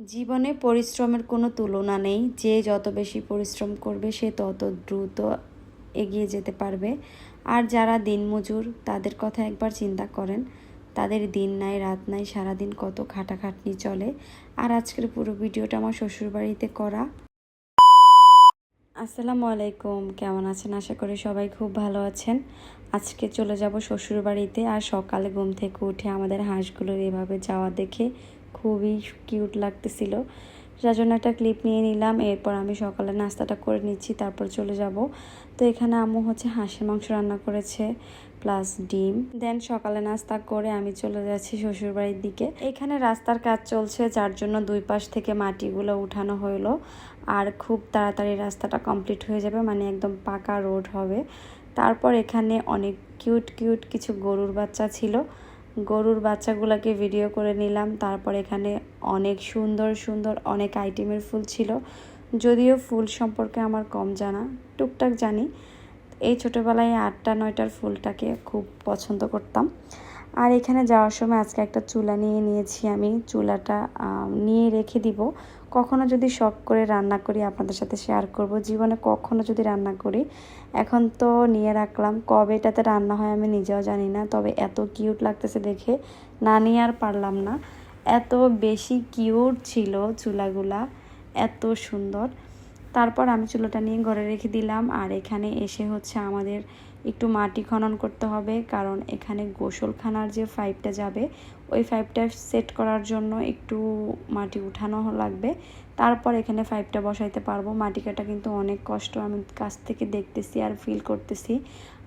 জীবনে পরিশ্রমের কোনো তুলনা নেই। যে যত বেশি পরিশ্রম করবে, সে তত দ্রুত এগিয়ে যেতে পারবে। আর যারা দিনমজুর, তাদের কথা একবার চিন্তা করেন। তাদের দিন নাই, রাত নাই, সারাদিন কত খাটাখাটনি চলে। আর আজকের পুরো ভিডিওটা আমার শ্বশুরবাড়িতে করা। আসসালামু আলাইকুম, কেমন আছেন? আশা করি সবাই খুব ভালো আছেন। আজকে চলে যাব শ্বশুর বাড়িতে আর সকালে ঘুম থেকে উঠে আমাদের হাঁসগুলোর এভাবে যাওয়া দেখে খুবই কিউট লাগতেছিল। যার জন্য একটা ক্লিপ নিয়ে নিলাম, এরপর আমি সকালে নাস্তাটা করে নিচ্ছি, তারপর চলে যাব। তো এখানে আম্মু হচ্ছে হাঁসের মাংস রান্না করেছে, প্লাস ডিম। দেন সকালে নাস্তা করে আমি চলে যাচ্ছি শ্বশুরবাড়ির দিকে। এখানে রাস্তার কাজ চলছে, যার জন্য দুই পাশ থেকে মাটিগুলো উঠানো হলো আর খুব তাড়াতাড়ি রাস্তাটা কমপ্লিট হয়ে যাবে মানে একদম পাকা রোড হবে। তারপর এখানে অনেক কিউট কিউট কিছু গরুর বাচ্চা ছিল। গরুর বাচ্চাগুলোকে ভিডিও করে নিলাম। তারপর এখানে অনেক সুন্দর সুন্দর অনেক আইটেমের ফুল ছিল। যদিও ফুল সম্পর্কে আমার কম জানা, টুকটাক জানি। এই ছোটোবেলায় আটটা, নয়টার ফুলটাকে খুব পছন্দ করতাম। আর এখানে যাওয়ার সময় আজকে একটা চুলা নিয়ে নিয়েছি আমি। চুলাটা নিয়ে রেখে দিব। কখনো যদি শখ করে রান্না করি আপনাদের সাথে শেয়ার করব। জীবনে কখনো যদি রান্না করি, এখন তো নিয়ে রাখলাম। কবে এটাতে রান্না হয় আমি নিজেও জানি না। তবে এত কিউট লাগতেছে দেখে। না নিয়ে আর পারলাম না। এত বেশি কিউট ছিল চুলাগুলা। এত সুন্দর। তারপর আমি চুলোটা নিয়ে ঘরে রেখে দিলাম। আর এখানে এসে হচ্ছে আমাদের একটু মাটি খনন করতে হবে। কারণ এখানে গোসলখানার যে পাইপটা যাবে, ওই পাইপটা সেট করার জন্য একটু মাটি উঠানো লাগবে। তারপর এখানে পাইপটা বসাইতে পারব। মাটি কাটা কিন্তু অনেক কষ্ট। আমি কাছ থেকে দেখতেছি আর ফিল করতেছি।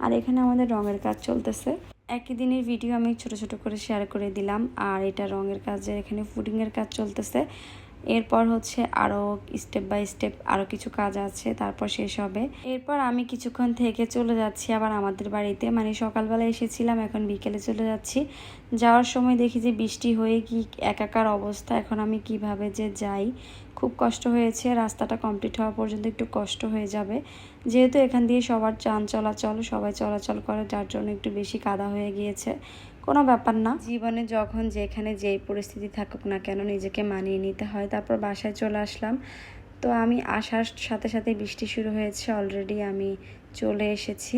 আর এখানে আমাদের রঙের কাজ চলতেছে। একই দিনের ভিডিও আমি ছোট ছোট করে শেয়ার করে দিলাম। আর এটা রঙের কাজে এখানে ফুডিংয়ের কাজ চলতেছে। এরপর হচ্ছে আরও স্টেপ বাই স্টেপ আরও কিছু কাজ আছে, তারপর শেষ হবে। এরপর আমি কিছুক্ষণ থেকে চলে যাচ্ছি আবার আমাদের বাড়িতে। মানে সকালবেলা এসেছিলাম, এখন বিকেলে চলে যাচ্ছি। যাওয়ার সময় দেখি যে বৃষ্টি হয়ে কি একাকার অবস্থা। এখন আমি কীভাবে যে যাই, খুব কষ্ট হয়েছে। রাস্তাটা কমপ্লিট হওয়া পর্যন্ত একটু কষ্ট হয়ে যাবে। যেহেতু এখান দিয়ে সবার চান চলাচল, সবাই চলাচল করে, যার জন্য একটু বেশি কাদা হয়ে গিয়েছে। কোনো ব্যাপার না। জীবনে যখন যেখানে যেই পরিস্থিতি থাকুক না কেন নিজেকে মানিয়ে নিতে হয়, তারপর বাসায় চলে আসলাম। তো আমি আসার সাথে সাথে বৃষ্টি শুরু হয়েছে অলরেডি আমি চলে এসেছি।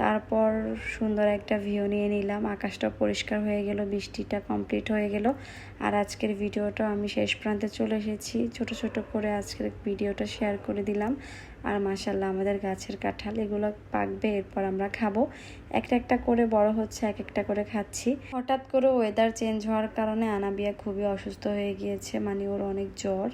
তারপর সুন্দর একটা ভিউ নিয়ে নিলাম। আকাশটা পরিষ্কার হয়ে গেল, বৃষ্টিটা কমপ্লিট হয়ে গেল। আর আজকের ভিডিওটা আমি শেষ প্রান্তে চলে এসেছি। ছোট ছোট করে আজকের ভিডিওটা শেয়ার করে দিলাম। আর মাসাল্লাহ আমাদের গাছের কাঁঠাল এগুলো পাকবে, এরপর আমরা খাব। একটা একটা করে বড় হচ্ছে, এক, একটা করে খাচ্ছি। হঠাৎ করে ওয়েদার চেঞ্জ হওয়ার কারণে আনাবিয়া খুবই অসুস্থ হয়ে গিয়েছে মানে ওর অনেক জ্বর।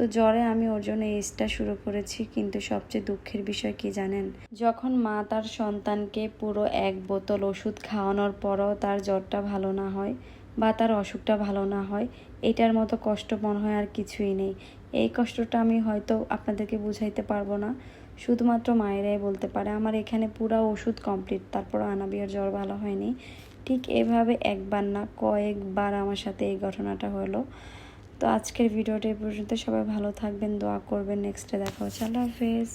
তো জ্বরে আমি ওর জন্য এজটা শুরু করেছি, কিন্তু সবচেয়ে দুঃখের বিষয় কি জানেন? যখন মা তার সন্তানকে পুরো এক বোতল ওষুধ খাওয়ানোর পরও তার জ্বরটা ভালো না হয় বা তার অসুখটা ভালো না হয়, এটার মতো কষ্ট মনে হয় আর কিছুই নেই। এই কষ্টটা আমি হয়তো আপনাদেরকে বুঝাইতে পারব না। শুধুমাত্র মায়েরাই বলতে পারে, আমার এখানে পুরো ওষুধ কমপ্লিট তারপর আনাবিয়ার জ্বর ভালো হয়নি। ঠিক এভাবে একবার না, কয়েকবার আমার সাথে এই ঘটনাটা হলো। তো আজকের ভিডিওটা এই পর্যন্ত। সবাই ভালো থাকবেন, দোয়া করবেন। নেক্সটে দেখা হচ্ছে। আল্লাহ হাফেজ।